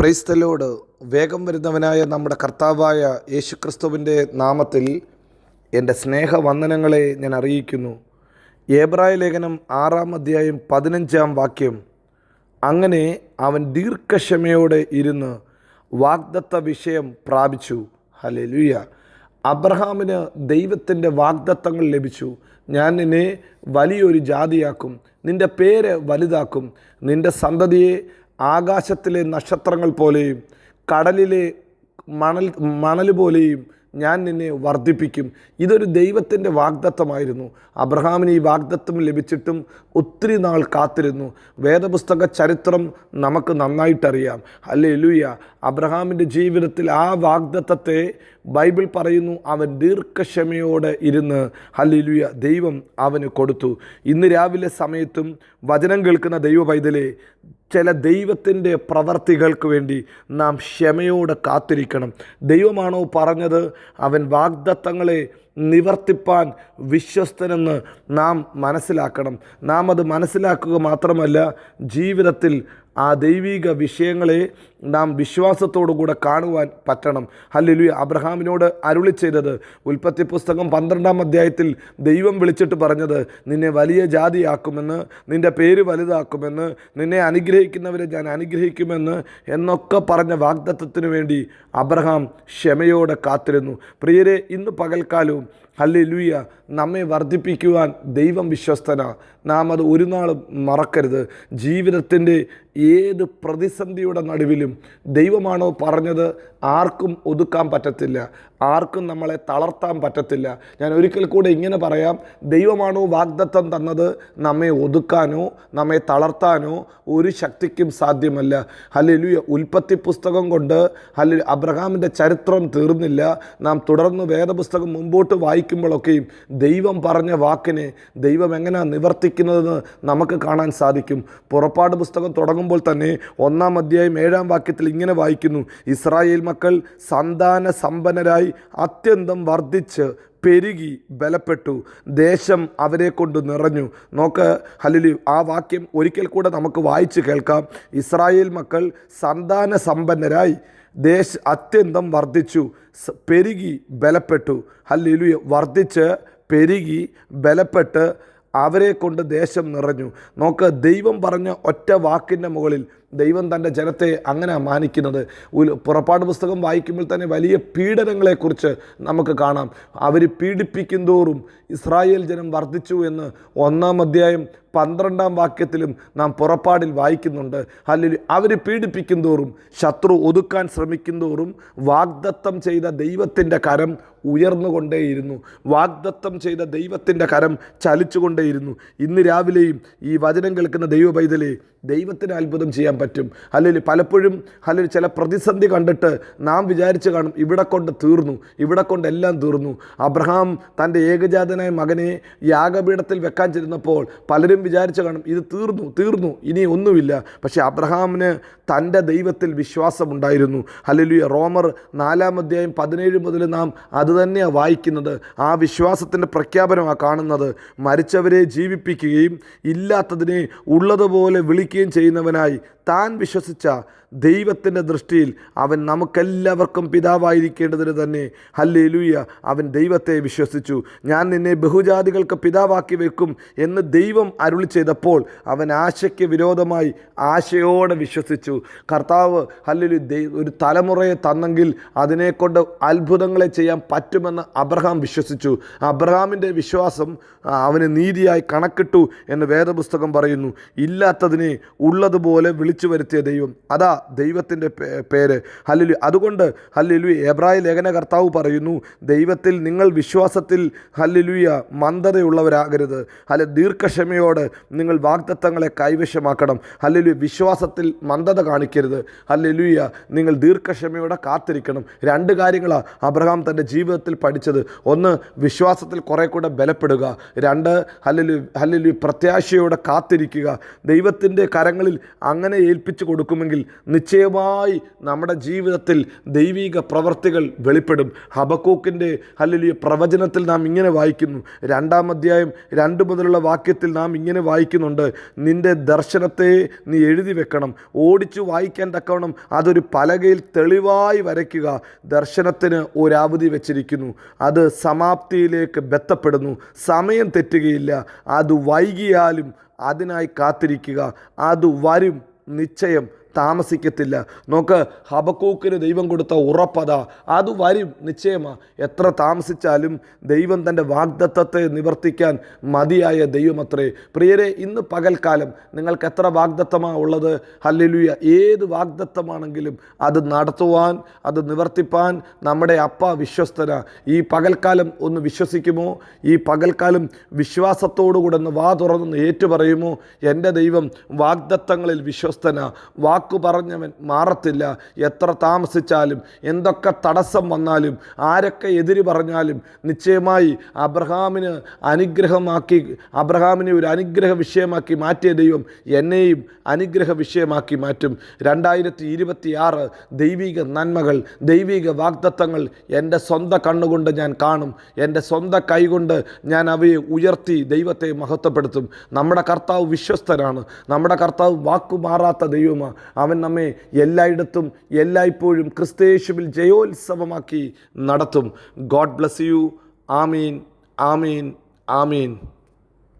ക്രൈസ്തലോട് വേഗം വരുന്നവനായ നമ്മുടെ കർത്താവായ യേശുക്രിസ്തുവിന്റെ നാമത്തിൽ എന്റെ സ്നേഹവന്ദനങ്ങളെ ഞാൻ അറിയിക്കുന്നു. ഏബ്രായ ലേഖനം ആറാം അധ്യായം പതിനഞ്ചാം വാക്യം. അങ്ങനെ അവൻ ദീർഘക്ഷമയോടെ ഇരുന്ന് വാഗ്ദത്ത വിഷയം പ്രാപിച്ചു. ഹലലുയ അബ്രഹാമിന് ദൈവത്തിന്റെ വാഗ്ദത്തങ്ങൾ ലഭിച്ചു. ഞാൻ നിന്നെ വലിയൊരു ജാതിയാക്കും. നിന്റെ പേര് വലുതാക്കും. നിന്റെ സന്തതിയെ ആകാശത്തിലെ നക്ഷത്രങ്ങൾ പോലെയും കടലിലെ മണൽ മണൽ പോലെയും ഞാൻ നിന്നെ വർദ്ധിപ്പിക്കും. ഇതൊരു ദൈവത്തിന്റെ വാഗ്ദത്തമായിരുന്നു. അബ്രഹാമിന് ഈ വാഗ്ദത്തം ലഭിച്ചിട്ടും ഒത്തിരി നാൾ കാത്തിരുന്നു. വേദപുസ്തക ചരിത്രം നമുക്ക് നന്നായിട്ടറിയാം. അല്ലേ ലൂയ അബ്രഹാമിന്റെ ജീവിതത്തിൽ ആ വാഗ്ദത്തത്തെ ബൈബിൾ പറയുന്നു അവൻ ദീർഘക്ഷമയോടെ ഇരുന്ന് ഹല്ലിലുയ ദൈവം അവന് കൊടുത്തു. ഇന്ന് രാവിലെ സമയത്തും വചനം കേൾക്കുന്ന ദൈവ പൈതലെ ചില ദൈവത്തിന്റെ പ്രവർത്തികൾക്ക് വേണ്ടി നാം ക്ഷമയോടെ കാത്തിരിക്കണം. ദൈവമാണോ പറഞ്ഞത് അവൻ വാഗ്ദത്തങ്ങളെ നിവർത്തിപ്പാൻ വിശ്വസ്തനെന്ന് നാം മനസ്സിലാക്കണം. നാം അത് മനസ്സിലാക്കുക മാത്രമല്ല ജീവിതത്തിൽ ആ ദൈവിക വിഷയങ്ങളെ നാം വിശ്വാസത്തോടു കൂടെ കാണുവാൻ പറ്റണം. ഹല്ലേലൂയ. അബ്രഹാമിനോട് അരുളി ചെയ്തത് ഉൽപ്പത്തി പുസ്തകം പന്ത്രണ്ടാം അധ്യായത്തിൽ ദൈവം വിളിച്ചിട്ട് പറഞ്ഞത് നിന്നെ വലിയ ജാതിയാക്കുമെന്ന് നിന്റെ പേര് വലുതാക്കുമെന്ന് നിന്നെ അനുഗ്രഹിക്കുന്നവരെ ഞാൻ അനുഗ്രഹിക്കുമെന്ന് എന്നൊക്കെ പറഞ്ഞ വാഗ്ദത്വത്തിന് വേണ്ടി അബ്രഹാം ക്ഷമയോടെ കാത്തിരുന്നു. പ്രിയരെ ഇന്ന് പകൽക്കാലവും ഹല്ലി ലൂയ നമ്മെ വർദ്ധിപ്പിക്കുവാൻ ദൈവം വിശ്വസ്തന. നാം അത് ഒരു നാളും മറക്കരുത്. ജീവിതത്തിന്റെ ഏത് പ്രതിസന്ധിയുടെ നടുവിലും ദൈവമാണോ പറഞ്ഞത്? ആർക്കും ഒതുക്കാൻ പറ്റത്തില്ല. ആർക്കും നമ്മളെ തളർത്താൻ പറ്റത്തില്ല. ഞാൻ ഒരിക്കൽ കൂടെ ഇങ്ങനെ പറയാം ദൈവമാണോ വാഗ്ദത്തം തന്നത്? നമ്മെ ഒതുക്കാനോ നമ്മെ തളർത്താനോ ഒരു ശക്തിക്കും സാധ്യമല്ല. അല്ലെങ്കിൽ ഉൽപ്പത്തി പുസ്തകം കൊണ്ട് അല്ലെങ്കിൽ അബ്രഹാമിന്റെ ചരിത്രം തീർന്നില്ല. നാം തുടർന്ന് വേദപുസ്തകം മുമ്പോട്ട് വായിക്കുമ്പോഴൊക്കെയും ദൈവം പറഞ്ഞ വാക്കിനെ ദൈവം എങ്ങനെയാണ് നിവർത്തിക്കുന്നതെന്ന് നമുക്ക് കാണാൻ സാധിക്കും. പുറപ്പാട് പുസ്തകം തുടങ്ങുമ്പോൾ തന്നെ ഒന്നാം അധ്യായം ഏഴാം വാക്യത്തിൽ ഇങ്ങനെ വായിക്കുന്നു ഇസ്രായേൽ മക്കൾ സന്താന സമ്പന്നരായി അത്യന്തം വർദ്ധിച്ച് പെരുകി ബലപ്പെട്ടു ദേശം അവരെ കൊണ്ട് നിറഞ്ഞു. നോക്ക് ഹലിലി ആ വാക്യം ഒരിക്കൽ കൂടെ നമുക്ക് വായിച്ച് കേൾക്കാം. ഇസ്രായേൽ മക്കൾ സന്താന സമ്പന്നരായി ദേശ അത്യന്തം വർദ്ധിച്ചു പെരുകി ബലപ്പെട്ടു. ഹലിലു വർദ്ധിച്ച് പെരുകി ബലപ്പെട്ട് അവരെ കൊണ്ട് ദേശം നിറഞ്ഞു. നോക്ക് ദൈവം പറഞ്ഞ ഒറ്റ വാക്കിന്റെ മുകളിൽ ദൈവം തന്റെ ജനത്തെ അങ്ങനെ മാനിക്കുന്നത്. പുറപ്പാട് പുസ്തകം വായിക്കുമ്പോൾ തന്നെ വലിയ പീഡനങ്ങളെക്കുറിച്ച് നമുക്ക് കാണാം. അവർ പീഡിപ്പിക്കും തോറും ഇസ്രായേൽ ജനം വർദ്ധിച്ചു എന്ന് ഒന്നാം അധ്യായം പന്ത്രണ്ടാം വാക്യത്തിലും നാം പുറപ്പാടിൽ വായിക്കുന്നുണ്ട്. അല്ലെങ്കിൽ അവർ പീഡിപ്പിക്കും തോറും ശത്രു ഒതുക്കാൻ ശ്രമിക്കും തോറും വാഗ്ദത്തം ചെയ്ത ദൈവത്തിന്റെ കരം ഉയർന്നുകൊണ്ടേയിരുന്നു. വാഗ്ദത്തം ചെയ്ത ദൈവത്തിന്റെ കരം ചലിച്ചുകൊണ്ടേയിരുന്നു. ഇന്ന് രാവിലെയും ഈ വചനം കേൾക്കുന്ന ദൈവ പൈതലെ ദൈവത്തിന് അത്ഭുതം ചെയ്യാൻ പറ്റും. അല്ലെങ്കിൽ പലപ്പോഴും അല്ലെങ്കിൽ ചില പ്രതിസന്ധി കണ്ടിട്ട് നാം വിചാരിച്ച് കാണും ഇവിടെ കൊണ്ട് തീർന്നു ഇവിടെ കൊണ്ട് എല്ലാം തീർന്നു. അബ്രഹാം തന്റെ ഏകജാതനായ മകനെ യാഗപീഠത്തിൽ വെക്കാൻ ചെല്ലുന്നപ്പോൾ പലരും വിചാരിച്ച് കാണും ഇത് തീർന്നു തീർന്നു ഇനി ഒന്നുമില്ല. പക്ഷേ അബ്രഹാമിന് തന്റെ ദൈവത്തിൽ വിശ്വാസമുണ്ടായിരുന്നു ഹല്ലേലൂയ. റോമർ നാലാം അധ്യായം പതിനേഴ് മുതൽ നാം അത് തന്നെയാണ് വായിക്കുന്നത്. ആ വിശ്വാസത്തിന്റെ പ്രഖ്യാപനമാണ് കാണുന്നത്. മരിച്ചവരെ ജീവിപ്പിക്കുകയും ഇല്ലാത്തതിനെ ഉള്ളതുപോലെ വിളിക്കുകയും ചെയ്യുന്നവനായി താൻ വിശ്വസിച്ച ദൈവത്തിന്റെ ദൃഷ്ടിയിൽ അവൻ നമുക്കെല്ലാവർക്കും പിതാവായിരിക്കേണ്ടതിന് തന്നെ. ഹല്ലേ ലൂയ അവൻ ദൈവത്തെ വിശ്വസിച്ചു. ഞാൻ നിന്നെ ബഹുജാതികൾക്ക് പിതാവാക്കി വെക്കും എന്ന് ദൈവം അരുളി ചെയ്തപ്പോൾ അവൻ ആശയ്ക്ക് വിരോധമായി ആശയോടെ വിശ്വസിച്ചു. കർത്താവ് ഹല്ലേലൂയ ഒരു തലമുറയെ തന്നെങ്കിൽ അതിനെക്കൊണ്ട് അത്ഭുതങ്ങളെ ചെയ്യാൻ പറ്റുമെന്ന് അബ്രഹാം വിശ്വസിച്ചു. അബ്രഹാമിന്റെ വിശ്വാസം അവന് നീതിയായി കണക്കിട്ടു എന്ന് വേദപുസ്തകം പറയുന്നു. ഇല്ലാത്തതിനെ ഉള്ളതുപോലെ വിളിച്ചു വരുത്തിയ ദൈവം. അതാ ദൈവത്തിന്റെ പേര്. ഹല്ലുലു അതുകൊണ്ട് ഹല്ലുലു എബ്രായ ലേഖന കർത്താവ് പറയുന്നു ദൈവത്തിൽ നിങ്ങൾ വിശ്വാസത്തിൽ ഹല്ലേലൂയ മന്ദതയുള്ളവരാകരുത്. അല്ല ദീർഘക്ഷമയോട് നിങ്ങൾ വാഗ്ദത്തങ്ങളെ കൈവശമാക്കണം. ഹല്ലുലു വിശ്വാസത്തിൽ മന്ദത കാണിക്കരുത്. ഹല്ലേലൂയ നിങ്ങൾ ദീർഘക്ഷമയോടെ കാത്തിരിക്കണം. രണ്ട് കാര്യങ്ങളാണ് അബ്രഹാം തന്റെ ജീവിതത്തിൽ പഠിച്ചത്. ഒന്ന് വിശ്വാസത്തിൽ കുറെ കൂടെ ബലപ്പെടുക. രണ്ട് ഹല്ലേലു ഹല്ലേലു പ്രത്യാശയോടെ കാത്തിരിക്കുക. ദൈവത്തിന്റെ കരങ്ങളിൽ അങ്ങനെ ഏൽപ്പിച്ചു കൊടുക്കുമെങ്കിൽ നിശ്ചയമായി നമ്മുടെ ജീവിതത്തിൽ ദൈവിക പ്രവർത്തികൾ വെളിപ്പെടും. ഹബക്കൂക്കിന്റെ അല്ലെങ്കിൽ പ്രവചനത്തിൽ നാം ഇങ്ങനെ വായിക്കുന്നു. രണ്ടാം അധ്യായം രണ്ട് മുതലുള്ള വാക്യത്തിൽ നാം ഇങ്ങനെ വായിക്കുന്നുണ്ട്. നിന്റെ ദർശനത്തെ നീ എഴുതി വെക്കണം. ഓടിച്ചു വായിക്കാൻ തക്കവണ്ണം അതൊരു പലകയിൽ തെളിവായി വരയ്ക്കുക. ദർശനത്തിന് ഒരവധി വെച്ചിരിക്കുന്നു. അത് സമാപ്തിയിലേക്ക് ബന്ധപ്പെടുന്നു. സമയം തെറ്റുകയില്ല. അത് വൈകിയാലും അതിനായി കാത്തിരിക്കുക. അത് വരും. നിശ്ചയം. താമസിക്കത്തില്ല. നോക്ക് ഹബക്കൂക്കിന് ദൈവം കൊടുത്ത ഉറപ്പത. അത് വരും നിശ്ചയമാണ് എത്ര താമസിച്ചാലും ദൈവം തന്റെ വാഗ്ദത്തത്തെ നിവർത്തിക്കാൻ മതിയായ ദൈവമത്രേ. പ്രിയരെ ഇന്ന് പകൽക്കാലം നിങ്ങൾക്ക് എത്ര വാഗ്ദത്തമാണ് ഉള്ളത്? ഹല്ലേലൂയ. ഏത് വാഗ്ദത്തമാണെങ്കിലും അത് നടത്തുവാൻ അത് നിവർത്തിപ്പാൻ നമ്മുടെ അപ്പ വിശ്വസ്തന. ഈ പകൽക്കാലം ഒന്ന് വിശ്വസിക്കുമോ? ഈ പകൽക്കാലം വിശ്വാസത്തോടുകൂടെ ഒന്ന് വാ തുറന്ന് ഏറ്റുപറയുമോ? എന്റെ ദൈവം വാഗ്ദത്തങ്ങളിൽ വിശ്വസ്തന. വാക്കു പറഞ്ഞവൻ മാറത്തില്ല. എത്ര താമസിച്ചാലും എന്തൊക്കെ തടസ്സം വന്നാലും ആരൊക്കെ എതിര് പറഞ്ഞാലും നിശ്ചയമായി അബ്രഹാമിന് അനുഗ്രഹമാക്കി അബ്രഹാമിനെ ഒരു അനുഗ്രഹ വിഷയമാക്കി മാറ്റിയ ദൈവം എന്നെയും അനുഗ്രഹ വിഷയമാക്കി മാറ്റും. രണ്ടായിരത്തി ഇരുപത്തി ആറ് ദൈവിക നന്മകൾ ദൈവിക വാഗ്ദത്തങ്ങൾ എന്റെ സ്വന്തം കണ്ണുകൊണ്ട് ഞാൻ കാണും. എന്റെ സ്വന്തം കൈകൊണ്ട് ഞാൻ അവയെ ഉയർത്തി ദൈവത്തെ മഹത്വപ്പെടുത്തും. നമ്മുടെ കർത്താവ് വിശ്വസ്തനാണ്. നമ്മുടെ കർത്താവ് വാക്കുമാറാത്ത ദൈവമാണ് അവൻ നമ്മെ എല്ലായിടത്തും എല്ലായ്പ്പോഴും ക്രിസ്തയേശുവിൽ ജയോത്സവമാക്കി നടത്തും. ഗോഡ് ബ്ലസ് യു ആമീൻ. ആമീൻ. ആമീൻ.